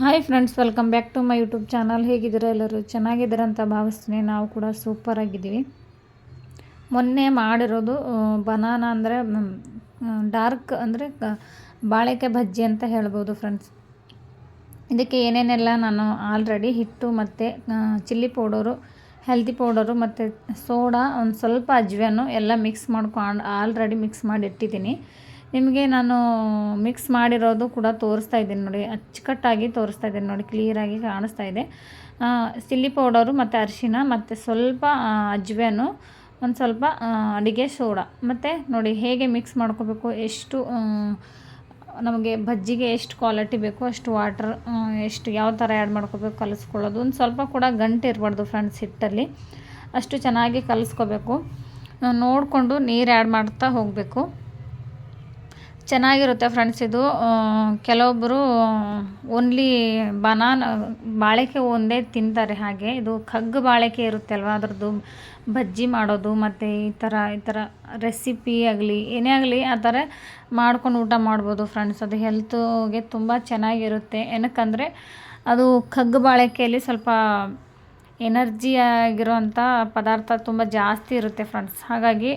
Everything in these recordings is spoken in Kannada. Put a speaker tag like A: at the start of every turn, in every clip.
A: Hi friends welcome back to my YouTube channel ಹೇಗಿದ್ದೀರಾ ಎಲ್ಲರೂ? ಚೆನ್ನಾಗಿದ್ದೀರಾ ಅಂತ ಭಾವಿಸ್ತೀನಿ. ನಾವು ಕೂಡ ಸೂಪರಾಗಿದ್ದೀವಿ ಮೊನ್ನೆ ಮಾಡಿರೋದು ಬನಾನ ಅಂದರೆ ಡಾರ್ಕ್ ಅಂದರೆ ಬಾಳೆಕಾಯಿ ಬಜ್ಜಿ ಅಂತ ಹೇಳ್ಬೋದು ಫ್ರೆಂಡ್ಸ್ ಇದಕ್ಕೆ ಏನೇನೆಲ್ಲ ನಾನು ಆಲ್ರೆಡಿ ಹಿಟ್ಟು ಮತ್ತು ಚಿಲ್ಲಿ ಪೌಡರು ಹೆಲ್ದಿ ಪೌಡರು ಮತ್ತು ಸೋಡಾ ಒಂದು ಸ್ವಲ್ಪ ಅಜ್ವೆನು ಎಲ್ಲ ಮಿಕ್ಸ್ ಮಾಡ್ಕೊಂಡು ಆಲ್ರೆಡಿ ಮಿಕ್ಸ್ ಮಾಡಿ ಇಟ್ಟಿದ್ದೀನಿ. ನಿಮಗೆ ನಾನು ಮಿಕ್ಸ್ ಮಾಡಿರೋದು ಕೂಡ ತೋರಿಸ್ತಾ ಇದ್ದೀನಿ ನೋಡಿ, ಅಚ್ಚುಕಟ್ಟಾಗಿ ತೋರಿಸ್ತಾ ಇದ್ದೀನಿ ನೋಡಿ ಕ್ಲಿಯರಾಗಿ ಕಾಣಿಸ್ತಾ ಇದೆ. ಸಿಲ್ಲಿ ಪೌಡರು ಮತ್ತು ಅರಿಶಿನ, ಮತ್ತು ಸ್ವಲ್ಪ ಅಜ್ವೆನು, ಒಂದು ಸ್ವಲ್ಪ ಅಡುಗೆ ಸೋಡಾ. ಮತ್ತು ನೋಡಿ, ಹೇಗೆ ಮಿಕ್ಸ್ ಮಾಡ್ಕೋಬೇಕು, ಎಷ್ಟು ನಮಗೆ ಬಜ್ಜಿಗೆ ಎಷ್ಟು ಕ್ವಾಲಿಟಿ ಬೇಕು, ಅಷ್ಟು ವಾಟರ್ ಎಷ್ಟು ಯಾವ ಥರ ಆ್ಯಡ್ ಮಾಡ್ಕೋಬೇಕು, ಕಲಿಸ್ಕೊಳ್ಳೋದು. ಒಂದು ಸ್ವಲ್ಪ ಕೂಡ ಗಂಟು ಇರಬಾರ್ದು ಫ್ರೆಂಡ್ಸ್ ಹಿಟ್ಟಲ್ಲಿ. ಅಷ್ಟು ಚೆನ್ನಾಗಿ ಕಲಿಸ್ಕೋಬೇಕು. ನೋಡಿಕೊಂಡು ನೀರು ಆ್ಯಡ್ ಮಾಡ್ತಾ ಹೋಗಬೇಕು. ಚೆನ್ನಾಗಿರುತ್ತೆ ಫ್ರೆಂಡ್ಸ್ ಇದು. ಕೆಲವೊಬ್ಬರು ಓನ್ಲಿ ಬನಾನ ಬಾಳಿಕೆ ಒಂದೇ ತಿಂತಾರೆ ಹಾಗೆ. ಇದು ಕಗ್ಗು ಬಾಳಿಕೆ ಇರುತ್ತೆ ಅಲ್ವಾ? ಅದ್ರದ್ದು ಬಜ್ಜಿ ಮಾಡೋದು ಮತ್ತು ಈ ಥರ ಈ ಥರ ರೆಸಿಪಿ ಆಗಲಿ, ಏನೇ ಆಗಲಿ ಆ ಥರ ಮಾಡ್ಕೊಂಡು ಊಟ ಮಾಡ್ಬೋದು ಫ್ರೆಂಡ್ಸ್ ಅದು ಹೆಲ್ತ್ಗೆ ತುಂಬ ಚೆನ್ನಾಗಿರುತ್ತೆ. ಏನಕ್ಕಂದರೆ ಅದು ಕಗ್ಗು ಬಾಳಿಕೆಯಲ್ಲಿ ಸ್ವಲ್ಪ ಎನರ್ಜಿ ಆಗಿರುವಂಥ ಪದಾರ್ಥ ತುಂಬ ಜಾಸ್ತಿ ಇರುತ್ತೆ ಫ್ರೆಂಡ್ಸ್ ಹಾಗಾಗಿ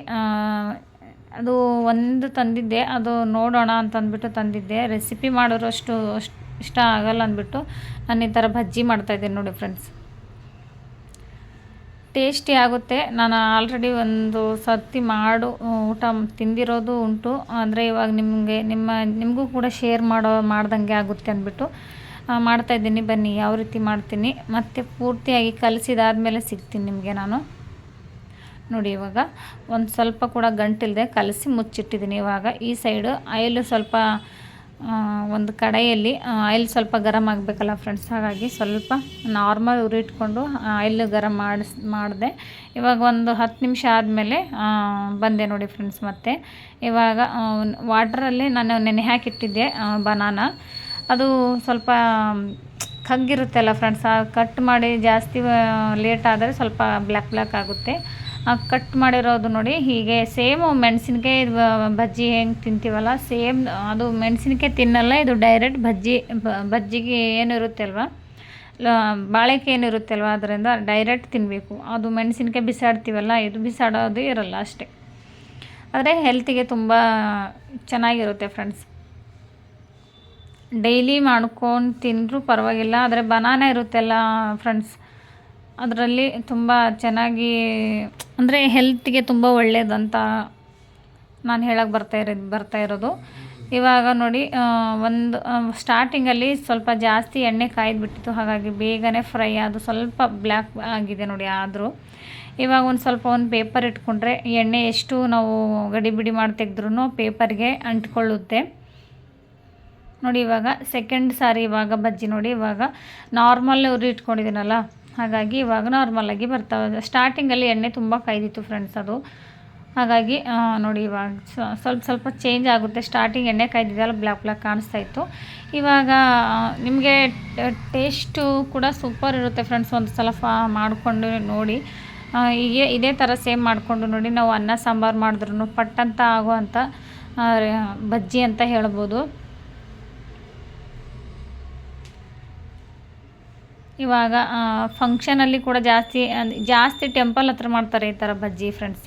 A: ಅದು ಒಂದು ತಂದಿದ್ದೆ, ಅದು ನೋಡೋಣ ಅಂತಂದ್ಬಿಟ್ಟು ತಂದಿದ್ದೆ. ರೆಸಿಪಿ ಅಷ್ಟು ಅಷ್ಟು ಇಷ್ಟ ಆಗಲ್ಲ ಅಂದ್ಬಿಟ್ಟು ನಾನು ಈ ಥರ ಬಜ್ಜಿ ಮಾಡ್ತಾಯಿದ್ದೀನಿ ನೋಡಿ ಫ್ರೆಂಡ್ಸ್ ಟೇಸ್ಟಿ ಆಗುತ್ತೆ. ನಾನು ಆಲ್ರೆಡಿ ಒಂದು ಸರ್ತಿ ಮಾಡು, ಊಟ ತಿಂದಿರೋದು ಉಂಟು. ಅಂದರೆ ಇವಾಗ ನಿಮಗೆ, ನಿಮ್ಮ, ನಿಮಗೂ ಕೂಡ ಶೇರ್ ಮಾಡೋ, ಮಾಡ್ದಂಗೆ ಆಗುತ್ತೆ ಅಂದ್ಬಿಟ್ಟು ಮಾಡ್ತಾಯಿದ್ದೀನಿ ಬನ್ನಿ, ಯಾವ ರೀತಿ ಮಾಡ್ತೀನಿ. ಮತ್ತು ಪೂರ್ತಿಯಾಗಿ ಕಲಸಿದಾದ್ಮೇಲೆ ಸಿಗ್ತೀನಿ ನಿಮಗೆ ನಾನು. ನೋಡಿ ಇವಾಗ ಒಂದು ಸ್ವಲ್ಪ ಕೂಡ ಗಂಟಿಲ್ಲದೆ ಕಲಸಿ ಮುಚ್ಚಿಟ್ಟಿದ್ದೀನಿ ಇವಾಗ ಈ ಸೈಡು ಆಯಿಲ್ ಸ್ವಲ್ಪ ಒಂದು ಕಡೆಯಲ್ಲಿ ಆಯಿಲ್ ಸ್ವಲ್ಪ ಗರಮ್ ಆಗಬೇಕಲ್ಲ ಫ್ರೆಂಡ್ಸ್ ಹಾಗಾಗಿ ಸ್ವಲ್ಪ ನಾರ್ಮಲ್ ಉರಿಟ್ಕೊಂಡು ಆಯಿಲ್ ಗರಮ್ ಮಾಡಿಸ್, ಮಾಡಿದೆ. ಇವಾಗ ಒಂದು ಹತ್ತು ನಿಮಿಷ ಆದಮೇಲೆ ಬಂದೆ ನೋಡಿ ಫ್ರೆಂಡ್ಸ್ ಮತ್ತೆ. ಇವಾಗ ವಾಟ್ರಲ್ಲಿ ನಾನು ನೆನೆ ಹಾಕಿಟ್ಟಿದ್ದೆ ಬನಾನ ಅದು ಸ್ವಲ್ಪ ಕಗ್ಗಿರುತ್ತಲ್ಲ ಫ್ರೆಂಡ್ಸ್ ಕಟ್ ಮಾಡಿ ಜಾಸ್ತಿ ಲೇಟ್ ಆದರೆ ಸ್ವಲ್ಪ ಬ್ಲ್ಯಾಕ್ ಬ್ಲ್ಯಾಕ್ ಆಗುತ್ತೆ. ಕಟ್ ಮಾಡಿರೋದು ನೋಡಿ. ಹೀಗೆ ಸೇಮ್ ಮೆಣಸಿನ್ಕಾಯಿ ಬಜ್ಜಿ ಹೆಂಗೆ ತಿಂತೀವಲ್ಲ ಸೇಮ್ ಅದು ಮೆಣಸಿನ್ಕಾಯಿ ತಿನ್ನಲ್ಲ, ಇದು ಡೈರೆಕ್ಟ್ ಬಜ್ಜಿ ಬಜ್ಜಿಗೆ ಏನಿರುತ್ತೆ ಅಲ್ವಾ? ಬಾಳೆಕಾಯಿ ಏನಿರುತ್ತೆ ಅಲ್ವಾ? ಅದರಿಂದ ಡೈರೆಕ್ಟ್ ತಿನ್ನಬೇಕು ಅದು ಮೆಣಸಿನ್ಕಾಯಿ ಬಿಸಾಡ್ತೀವಲ್ಲ, ಇದು ಬಿಸಾಡೋದು ಇರಲ್ಲ ಅಷ್ಟೇ. ಆದರೆ ಹೆಲ್ತಿಗೆ ತುಂಬ ಚೆನ್ನಾಗಿರುತ್ತೆ ಫ್ರೆಂಡ್ಸ್ ಡೈಲಿ ಮಾಡ್ಕೊಂಡು ತಿಂದರೂ ಪರವಾಗಿಲ್ಲ, ಆದರೆ ಬನಾನ ಇರುತ್ತಲ್ಲ ಫ್ರೆಂಡ್ಸ್ ಅದರಲ್ಲಿ ತುಂಬ ಚೆನ್ನಾಗಿ ಅಂದರೆ ಹೆಲ್ತ್ಗೆ ತುಂಬ ಒಳ್ಳೆಯದಂತ ನಾನು ಹೇಳಕ್ಕೆ ಬರ್ತಾ ಇರೋದು ಬರ್ತಾ ಇರೋದು. ಇವಾಗ ನೋಡಿ ಒಂದು ಸ್ಟಾರ್ಟಿಂಗಲ್ಲಿ ಸ್ವಲ್ಪ ಜಾಸ್ತಿ ಎಣ್ಣೆ ಕಾಯ್ದುಬಿಟ್ಟಿತ್ತು. ಹಾಗಾಗಿ ಬೇಗನೆ ಫ್ರೈ ಅದು ಸ್ವಲ್ಪ ಬ್ಲ್ಯಾಕ್ ಆಗಿದೆ ನೋಡಿ ಆದರೂ. ಇವಾಗ ಒಂದು ಸ್ವಲ್ಪ ಒಂದು ಪೇಪರ್ ಇಟ್ಕೊಂಡ್ರೆ ಎಣ್ಣೆ ಎಷ್ಟು ನಾವು ಗಡಿ ಬಿಡಿ ಮಾಡಿ ತೆಗೆದ್ರೂ ಪೇಪರ್ಗೆ ಅಂಟ್ಕೊಳ್ಳುತ್ತೆ. ನೋಡಿ ಇವಾಗ ಸೆಕೆಂಡ್ ಸಾರಿ ಇವಾಗ ಬಜ್ಜಿ ನೋಡಿ, ಇವಾಗ ನಾರ್ಮಲ್ ಉರಿ ಇಟ್ಕೊಂಡಿದ್ದೀನಲ್ಲ. ಹಾಗಾಗಿ ಇವಾಗ ನಾರ್ಮಲಾಗಿ ಬರ್ತಾವೆ. ಸ್ಟಾರ್ಟಿಂಗಲ್ಲಿ ಎಣ್ಣೆ ತುಂಬ ಕಾಯ್ದಿತ್ತು ಫ್ರೆಂಡ್ಸ್ ಅದು. ಹಾಗಾಗಿ ನೋಡಿ ಇವಾಗ ಸ್ವಲ್ಪ ಸ್ವಲ್ಪ ಚೇಂಜ್ ಆಗುತ್ತೆ. ಸ್ಟಾರ್ಟಿಂಗ್ ಎಣ್ಣೆ ಕಾಯ್ದಿದ್ದಲ್ಲ ಬ್ಲ್ಯಾಕ್ ಬ್ಲ್ಯಾಕ್ ಕಾಣಿಸ್ತಾ ಇತ್ತು. ಇವಾಗ ನಿಮಗೆ ಟೇಸ್ಟು ಕೂಡ ಸೂಪರ್ ಇರುತ್ತೆ ಫ್ರೆಂಡ್ಸ್ ಒಂದು ಸಲ ಫಾ, ಮಾಡಿಕೊಂಡು ನೋಡಿ. ಹೀಗೆ ಇದೇ ಥರ ಸೇಮ್ ಮಾಡಿಕೊಂಡು ನೋಡಿ. ನಾವು ಅನ್ನ, ಸಾಂಬಾರು ಮಾಡಿದ್ರು ಪಟ್ಟಂತ ಆಗುವಂಥ ಬಜ್ಜಿ ಅಂತ ಹೇಳ್ಬೋದು. ಇವಾಗ ಫಂಕ್ಷನಲ್ಲಿ ಕೂಡ ಜಾಸ್ತಿ ಜಾಸ್ತಿ ಟೆಂಪಲ್ ಹತ್ರ ಮಾಡ್ತಾರೆ ಈ ಥರ ಬಜ್ಜಿ ಫ್ರೆಂಡ್ಸ್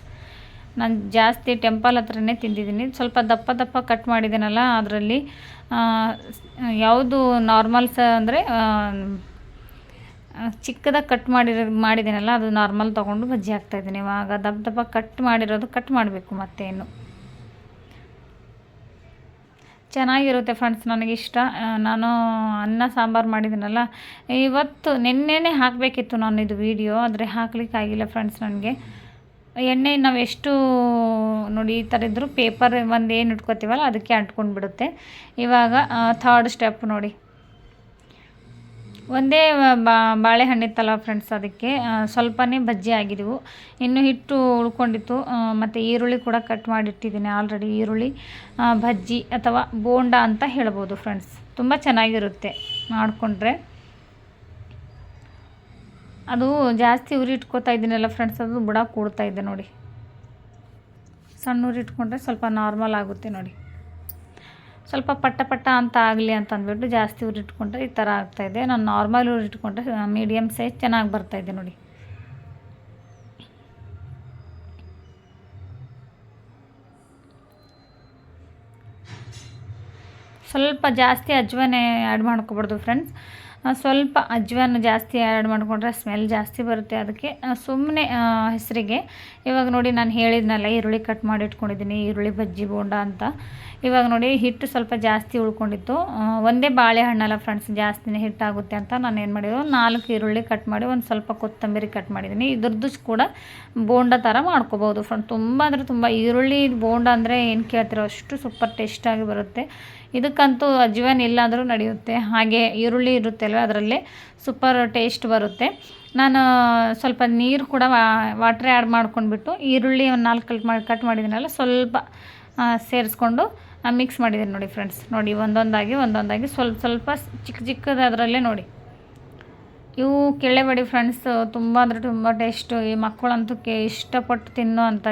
A: ನಾನು ಜಾಸ್ತಿ ಟೆಂಪಲ್ ಹತ್ರನೇ ತಿಂದಿದ್ದೀನಿ. ಸ್ವಲ್ಪ ದಪ್ಪ ದಪ್ಪ ಕಟ್ ಮಾಡಿದ್ದೀನಲ್ಲ ಅದರಲ್ಲಿ ಯಾವುದು ನಾರ್ಮಲ್ಸ್ ಅಂದರೆ ಚಿಕ್ಕದಾಗಿ ಕಟ್ ಮಾಡಿರೋ, ಮಾಡಿದ್ದೀನಲ್ಲ ಅದು ನಾರ್ಮಲ್ ತೊಗೊಂಡು ಬಜ್ಜಿ ಹಾಕ್ತಾಯಿದ್ದೀನಿ ಇವಾಗ ದಪ್ಪ ದಪ್ಪ ಕಟ್ ಮಾಡಿರೋದು ಕಟ್ ಮಾಡಬೇಕು ಮತ್ತೇನು. ಚೆನ್ನಾಗಿರುತ್ತೆ ಫ್ರೆಂಡ್ಸ್ ನನಗಿಷ್ಟ. ನಾನು ಅನ್ನ, ಸಾಂಬಾರು ಮಾಡಿದ್ದೀನಲ್ಲ, ಇವತ್ತು ನಿನ್ನೆನೇ ಹಾಕಬೇಕಿತ್ತು ನಾನು ಇದು ವೀಡಿಯೋ ಆದರೆ ಹಾಕ್ಲಿಕ್ಕಾಗಿಲ್ಲ ಫ್ರೆಂಡ್ಸ್ ನನಗೆ. ಎಣ್ಣೆ ನಾವು ಎಷ್ಟು ನೋಡಿ ಈ ಥರ ಇದ್ದರೂ ಪೇಪರ್ ಒಂದು ಏನು ಇಟ್ಕೋತೀವಲ್ಲ, ಅದಕ್ಕೆ ಅಂಟ್ಕೊಂಡು ಬಿಡುತ್ತೆ ಇವಾಗ ಥರ್ಡ್ ಸ್ಟೆಪ್ ನೋಡಿ. ಒಂದೇ ಬಾಳೆಹಣ್ಣಿತ್ತಲ್ಲ ಫ್ರೆಂಡ್ಸ್ ಅದಕ್ಕೆ. ಸ್ವಲ್ಪನೇ ಬಜ್ಜಿ ಆಗಿದ್ದವು ಇನ್ನು ಹಿಟ್ಟು ಉಳ್ಕೊಂಡಿತ್ತು. ಮತ್ತು ಈರುಳ್ಳಿ ಕೂಡ ಕಟ್ ಮಾಡಿಟ್ಟಿದ್ದೀನಿ ಆಲ್ರೆಡಿ ಈರುಳ್ಳಿ ಬಜ್ಜಿ ಅಥವಾ ಬೋಂಡ ಅಂತ ಹೇಳ್ಬೋದು ಫ್ರೆಂಡ್ಸ್ ತುಂಬ ಚೆನ್ನಾಗಿರುತ್ತೆ ಮಾಡಿಕೊಂಡ್ರೆ. ಅದು ಜಾಸ್ತಿ ಉರಿ ಇಟ್ಕೋತಾ ಇದ್ದೀನಲ್ಲ ಫ್ರೆಂಡ್ಸ್ ಅದು ಬುಡ ಕೂಡ್ತಾ ಇದೆ ನೋಡಿ. ಸಣ್ಣ ಉರಿ ಇಟ್ಕೊಂಡ್ರೆ ಸ್ವಲ್ಪ ನಾರ್ಮಲ್ ಆಗುತ್ತೆ ನೋಡಿ. ಸ್ವಲ್ಪ ಪಟ್ಟ ಪಟ್ಟ ಅಂತ ಆಗಲಿ ಅಂತ ಅಂದ್ಬಿಟ್ಟು ಜಾಸ್ತಿ ಉರಿಟ್ಕೊಂಡ್ರೆ ಈ ಥರ ಆಗ್ತಾಯಿದೆ ನಾನು ನಾರ್ಮಲ್ ಉರಿಟ್ಕೊಂಡ್ರೆ ಮೀಡಿಯಮ್ ಸೈಜ್ ಚೆನ್ನಾಗಿ ಬರ್ತಾಯಿದೆ ನೋಡಿ. ಸ್ವಲ್ಪ ಜಾಸ್ತಿ ಅಜ್ವಾನೆ ಆ್ಯಡ್ ಮಾಡ್ಕೋಬಾರ್ದು ಫ್ರೆಂಡ್ಸ್ ಸ್ವಲ್ಪ ಅಜ್ವಾನ ಜಾಸ್ತಿ ಆ್ಯಡ್ ಮಾಡಿಕೊಂಡ್ರೆ ಸ್ಮೆಲ್ ಜಾಸ್ತಿ ಬರುತ್ತೆ ಅದಕ್ಕೆ. ಸುಮ್ಮನೆ ಹೆಸರಿಗೆ. ಇವಾಗ ನೋಡಿ ನಾನು ಹೇಳಿದ್ನಲ್ಲ, ಈರುಳ್ಳಿ ಕಟ್ ಮಾಡಿ ಇಟ್ಕೊಂಡಿದ್ದೀನಿ, ಈರುಳ್ಳಿ ಬಜ್ಜಿ ಬೋಂಡ ಅಂತ. ಇವಾಗ ನೋಡಿ ಹಿಟ್ಟು ಸ್ವಲ್ಪ ಜಾಸ್ತಿ ಉಳ್ಕೊಂಡಿತ್ತು. ಒಂದೇ ಬಾಳೆಹಣ್ಣಲ್ಲ ಫ್ರೆಂಡ್ಸ್ ಜಾಸ್ತಿನೇ ಹಿಟ್ಟಾಗುತ್ತೆ ಅಂತ ನಾನು ಏನು ಮಾಡಿದ್ರು ನಾಲ್ಕು ಈರುಳ್ಳಿ ಕಟ್ ಮಾಡಿ, ಒಂದು ಸ್ವಲ್ಪ ಕೊತ್ತಂಬರಿ ಕಟ್ ಮಾಡಿದ್ದೀನಿ ಇದ್ರದ್ದು ಕೂಡ ಬೋಂಡ ಥರ ಮಾಡ್ಕೋಬೋದು ಫ್ರೆಂಡ್ ತುಂಬ ಅಂದರೆ ತುಂಬ ಈರುಳ್ಳಿ, ಬೋಂಡ ಅಂದರೆ ಏನು ಕೇಳ್ತಿರೋ ಅಷ್ಟು ಸೂಪರ್ ಟೇಸ್ಟಾಗಿ ಬರುತ್ತೆ. ಇದಕ್ಕಂತೂ ಅಜ್ವಾನ್ ಇಲ್ಲಾಂದರೂ ನಡೆಯುತ್ತೆ. ಹಾಗೆ ಈರುಳ್ಳಿ ಇರುತ್ತೆ ಅಲ್ವ, ಅದರಲ್ಲೇ ಸೂಪರ್ ಟೇಸ್ಟ್ ಬರುತ್ತೆ. ನಾನು ಸ್ವಲ್ಪ ನೀರು ಕೂಡ ವಾಟ್ರ್ ಆ್ಯಡ್ ಮಾಡ್ಕೊಂಡ್ಬಿಟ್ಟು ಈರುಳ್ಳಿ ಒಂದು ನಾಲ್ಕು ಕಟ್ ಮಾಡಿ ಕಟ್ ಮಾಡಿದ್ದೀನಲ್ಲ ಸ್ವಲ್ಪ ಸೇರಿಸ್ಕೊಂಡು ಮಿಕ್ಸ್ ಮಾಡಿದ್ದೀನಿ ನೋಡಿ ಫ್ರೆಂಡ್ಸ್ ನೋಡಿ ಒಂದೊಂದಾಗಿ ಒಂದೊಂದಾಗಿ ಸ್ವಲ್ಪ ಸ್ವಲ್ಪ ಚಿಕ್ಕ ಚಿಕ್ಕದಾದ್ರಲ್ಲೇ ನೋಡಿ. ಇವು ಕೇಳಬೇಡಿ ಫ್ರೆಂಡ್ಸ್ ತುಂಬ ಅಂದರೆ ತುಂಬ ಟೇಸ್ಟು ಈ ಮಕ್ಕಳಂತೂ ಕೆ ಇಷ್ಟಪಟ್ಟು ತಿನ್ನೋ ಅಂತ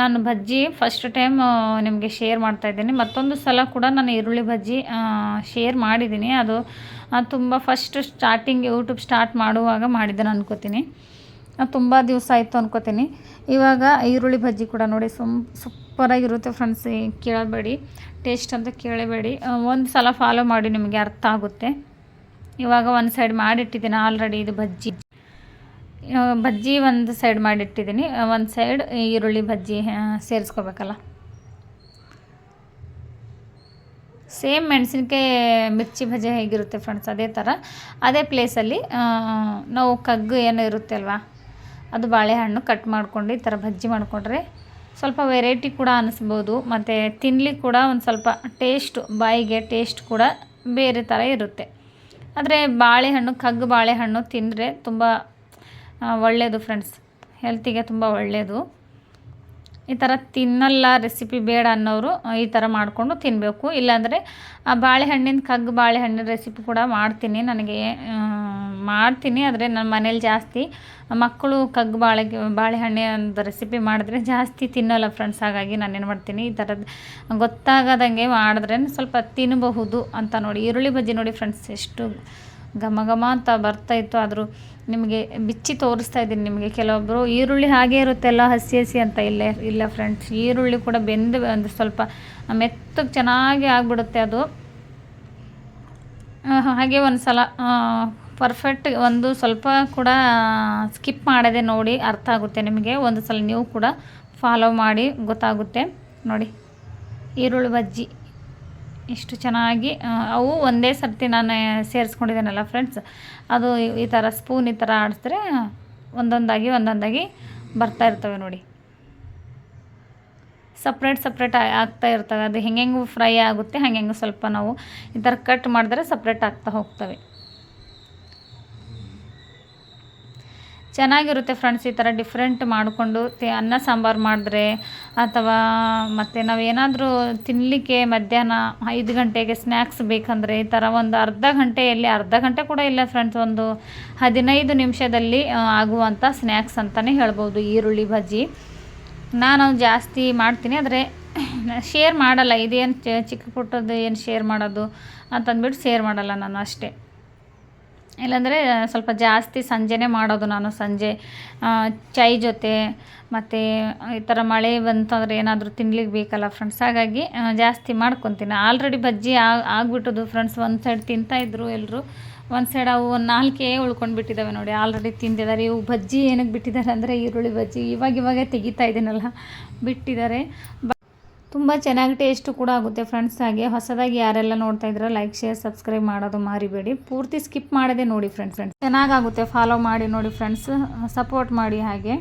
A: ನಾನು ಬಜ್ಜಿ ಫಸ್ಟ್ ಟೈಮ್ ನಿಮಗೆ ಶೇರ್ ಮಾಡ್ತಾಯಿದ್ದೀನಿ ಮತ್ತೊಂದು ಸಲ ಕೂಡ ನಾನು ಈರುಳ್ಳಿ ಬಜ್ಜಿ ಶೇರ್ ಮಾಡಿದ್ದೀನಿ. ಅದು ತುಂಬ ಫಸ್ಟ್ ಸ್ಟಾರ್ಟಿಂಗ್ ಯೂಟ್ಯೂಬ್ ಸ್ಟಾರ್ಟ್ ಮಾಡುವಾಗ ಮಾಡಿದ್ದೇನೆ ಅನ್ಕೋತೀನಿ. ತುಂಬ ದಿವಸ ಆಯಿತು ಅನ್ಕೋತೀನಿ. ಇವಾಗ ಈರುಳ್ಳಿ ಬಜ್ಜಿ ಕೂಡ ನೋಡಿ ಸುಮ್ ಸೂಪರಾಗಿರುತ್ತೆ ಫ್ರೆಂಡ್ಸ್ ಕೇಳಬೇಡಿ. ಟೇಸ್ಟ್ ಅಂತ ಕೇಳಬೇಡಿ. ಒಂದು ಸಲ ಫಾಲೋ ಮಾಡಿ ನಿಮಗೆ ಅರ್ಥ ಆಗುತ್ತೆ. ಇವಾಗ ಒಂದು ಸೈಡ್ ಮಾಡಿಟ್ಟಿದ್ದೀನಿ ಆಲ್ರೆಡಿ ಇದು ಬಜ್ಜಿ. ಬಜ್ಜಿ ಒಂದು ಸೈಡ್ ಮಾಡಿಟ್ಟಿದ್ದೀನಿ. ಒಂದು ಸೈಡ್ ಈರುಳ್ಳಿ ಬಜ್ಜಿ ಸೇರಿಸ್ಕೋಬೇಕಲ್ಲ. ಸೇಮ್ ಮೆಣಸಿನ್ಕಾಯಿ, ಮಿರ್ಚಿ ಬಜ್ಜಿ ಹೇಗಿರುತ್ತೆ ಫ್ರೆಂಡ್ಸ್ ಅದೇ ಥರ ಅದೇ ಪ್ಲೇಸಲ್ಲಿ ನಾವು ಕಗ್ಗು ಏನು ಇರುತ್ತೆ ಅಲ್ವಾ ಅದು ಬಾಳೆಹಣ್ಣು ಕಟ್ ಮಾಡ್ಕೊಂಡು ಈ ಥರ ಬಜ್ಜಿ ಮಾಡಿಕೊಂಡ್ರೆ ಸ್ವಲ್ಪ ವೆರೈಟಿ ಕೂಡ ಅನ್ನಿಸ್ಬೋದು ಮತ್ತು ತಿನ್ಲಿಕ್ಕೆ ಕೂಡ ಒಂದು ಸ್ವಲ್ಪ ಟೇಸ್ಟು ಬಾಯಿಗೆ ಟೇಸ್ಟ್ ಕೂಡ ಬೇರೆ ಥರ ಇರುತ್ತೆ. ಆದರೆ ಬಾಳೆಹಣ್ಣು, ಕಗ್ಗು ಬಾಳೆಹಣ್ಣು ತಿಂದರೆ ತುಂಬ ಒಳ್ಳೆಯದು ಫ್ರೆಂಡ್ಸ್ ಹೆಲ್ತಿಗೆ ತುಂಬ ಒಳ್ಳೆಯದು ಈ ಥರ ತಿನ್ನಲ್ಲ ರೆಸಿಪಿ ಬೇಡ ಅನ್ನೋರು ಈ ಥರ ಮಾಡಿಕೊಂಡು ತಿನ್ನಬೇಕು ಇಲ್ಲಾಂದರೆ, ಆ ಬಾಳೆಹಣ್ಣಿನ ಕಗ್ಗು ಬಾಳೆಹಣ್ಣಿನ ರೆಸಿಪಿ ಕೂಡ ಮಾಡ್ತೀನಿ. ನನಗೆ ಮಾಡ್ತೀನಿ, ಆದರೆ ನನ್ನ ಮನೇಲಿ ಜಾಸ್ತಿ, ಮಕ್ಕಳು ಕಗ್ಗು ಬಾಳೆ ಬಾಳೆಹಣ್ಣಿನ ರೆಸಿಪಿ ಮಾಡಿದ್ರೆ ಜಾಸ್ತಿ ತಿನ್ನೋಲ್ಲ ಫ್ರೆಂಡ್ಸ್ ಹಾಗಾಗಿ ನಾನೇನು ಮಾಡ್ತೀನಿ, ಈ ಥರದ್ದು ಗೊತ್ತಾಗದಂಗೆ ಮಾಡಿದ್ರೆ ಸ್ವಲ್ಪ ತಿನ್ನಬಹುದು ಅಂತ ನೋಡಿ. ಈರುಳ್ಳಿ ಬಜ್ಜಿ ನೋಡಿ ಫ್ರೆಂಡ್ಸ್ ಎಷ್ಟು ಘಮ ಘಮ ಅಂತ ಬರ್ತಾಯಿತ್ತು ಆದರೂ ನಿಮಗೆ ಬಿಚ್ಚಿ ತೋರಿಸ್ತಾ ಇದ್ದೀನಿ ನಿಮಗೆ. ಕೆಲವೊಬ್ಬರು ಈರುಳ್ಳಿ ಹಾಗೆ ಇರುತ್ತೆ ಎಲ್ಲ ಹಸಿ ಹಸಿ ಅಂತ ಇಲ್ಲೇ, ಇಲ್ಲ ಫ್ರೆಂಡ್ಸ್ ಈರುಳ್ಳಿ ಕೂಡ ಬೆಂದು ಒಂದು ಸ್ವಲ್ಪ ಮೆತ್ತಗೆ ಚೆನ್ನಾಗಿ ಆಗಿಬಿಡುತ್ತೆ ಅದು. ಹಾಗೆ ಒಂದು ಸಲ ಪರ್ಫೆಕ್ಟ್ ಒಂದು ಸ್ವಲ್ಪ ಕೂಡ ಸ್ಕಿಪ್ ಮಾಡದೆ ನೋಡಿ ಅರ್ಥ ಆಗುತ್ತೆ ನಿಮಗೆ. ಒಂದು ಸಲ ನೀವು ಕೂಡ ಫಾಲೋ ಮಾಡಿ ಗೊತ್ತಾಗುತ್ತೆ. ನೋಡಿ, ಈರುಳ್ಳಿ ಬಜ್ಜಿ. ಎಷ್ಟು ಚೆನ್ನಾಗಿ ಅವು ಒಂದೇ ಸರ್ತಿ ನಾನು ಸೇರಿಸ್ಕೊಂಡಿದ್ದೇನಲ್ಲ ಫ್ರೆಂಡ್ಸ್ ಅದು ಈ ಥರ ಸ್ಪೂನ್ ಈ ಥರ ಆಡಿಸಿದ್ರೆ ಒಂದೊಂದಾಗಿ ಒಂದೊಂದಾಗಿ ಬರ್ತಾ ಇರ್ತವೆ ನೋಡಿ. ಸಪ್ರೇಟ್ ಸಪ್ರೇಟ್ ಆಗ್ತಾ ಇರ್ತವೆ. ಅದು ಹೆಂಗೆಂಗೂ ಫ್ರೈ ಆಗುತ್ತೆ, ಹಂಗೆಂಗೂ ಸ್ವಲ್ಪ ನಾವು ಈ ಥರ ಕಟ್ ಮಾಡಿದ್ರೆ ಸಪ್ರೇಟ್ ಆಗ್ತಾ ಹೋಗ್ತವೆ. ಚೆನ್ನಾಗಿರುತ್ತೆ ಫ್ರೆಂಡ್ಸ್ ಈ ಥರ ಡಿಫ್ರೆಂಟ್ ಮಾಡಿಕೊಂಡು ಅನ್ನ, ಸಾಂಬಾರು ಮಾಡಿದ್ರೆ, ಅಥವಾ ಮತ್ತು ನಾವೇನಾದರೂ ತಿನ್ನಲಿಕ್ಕೆ ಮಧ್ಯಾಹ್ನ ಐದು ಗಂಟೆಗೆ ಸ್ನ್ಯಾಕ್ಸ್ ಬೇಕಂದರೆ ಈ ಥರ ಒಂದು ಅರ್ಧ ಗಂಟೆಯಲ್ಲಿ ಅರ್ಧ ಗಂಟೆ ಕೂಡ ಇಲ್ಲ ಫ್ರೆಂಡ್ಸ್ ಒಂದು ಹದಿನೈದು ನಿಮಿಷದಲ್ಲಿ ಆಗುವಂಥ ಸ್ನ್ಯಾಕ್ಸ್ ಅಂತಲೇ ಹೇಳ್ಬೋದು ಈರುಳ್ಳಿ ಬಜ್ಜಿ. ನಾನು ಜಾಸ್ತಿ ಮಾಡ್ತೀನಿ, ಆದರೆ ಶೇರ್ ಮಾಡಲ್ಲ, ಇದೇನು ಚಿಕ್ಕ ಪುಟ್ಟದ್ದು ಏನು ಶೇರ್ ಮಾಡೋದು ಅಂತಂದ್ಬಿಟ್ಟು ಶೇರ್ ಮಾಡಲ್ಲ ನಾನು ಅಷ್ಟೇ. ಇಲ್ಲಾಂದರೆ ಸ್ವಲ್ಪ ಜಾಸ್ತಿ ಸಂಜೆನೇ ಮಾಡೋದು ನಾನು. ಸಂಜೆ ಚೈ ಜೊತೆ, ಮತ್ತು ಈ ಥರ ಮಳೆ ಬಂತಂದರೆ ಏನಾದರೂ ತಿನ್ಲಿಕ್ಕೆ ಬೇಕಲ್ಲ ಫ್ರೆಂಡ್ಸ್ ಹಾಗಾಗಿ ಜಾಸ್ತಿ ಮಾಡ್ಕೊತೀನಿ. ಆಲ್ರೆಡಿ ಬಜ್ಜಿ ಆಗಿಬಿಟ್ಟದು ಫ್ರೆಂಡ್ಸ್ ಒಂದು ಸೈಡ್ ತಿಂತಾಯಿದ್ರು ಎಲ್ಲರೂ ಒಂದು ಸೈಡ್ ಅವು ಒಂದು ನಾಲ್ಕೇ ಉಳ್ಕೊಂಡು ಬಿಟ್ಟಿದ್ದಾವೆ ನೋಡಿ. ಆಲ್ರೆಡಿ ತಿಂದಿದ್ದಾರೆ. ಇವು ಬಜ್ಜಿ ಏನಕ್ಕೆ ಬಿಟ್ಟಿದ್ದಾರೆ ಅಂದರೆ ಈರುಳ್ಳಿ ಬಜ್ಜಿ. ಇವಾಗ ಇವಾಗೆ ತೆಗಿತಾ ಇದ್ದೀನಲ್ಲ ಬಿಟ್ಟಿದ್ದಾರೆ. ತುಂಬ ಚೆನ್ನಾಗಿ ಟೇಸ್ಟು ಕೂಡ ಆಗುತ್ತೆ ಫ್ರೆಂಡ್ಸ್ ಹಾಗೆ. ಹೊಸದಾಗಿ ಯಾರೆಲ್ಲ ನೋಡ್ತಾ ಇದ್ರೆ ಲೈಕ್ ಶೇರ್ ಸಬ್ಸ್ಕ್ರೈಬ್ ಮಾಡೋದು ಮಾರಿಬೇಡಿ. ಪೂರ್ತಿ ಸ್ಕಿಪ್ ಮಾಡದೆ ನೋಡಿ ಫ್ರೆಂಡ್ಸ್ ಫ್ರೆಂಡ್ಸ್ ಚೆನ್ನಾಗಾಗುತ್ತೆ ಫಾಲೋ ಮಾಡಿ ನೋಡಿ ಫ್ರೆಂಡ್ಸ್ ಸಪೋರ್ಟ್ ಮಾಡಿ ಹಾಗೆ.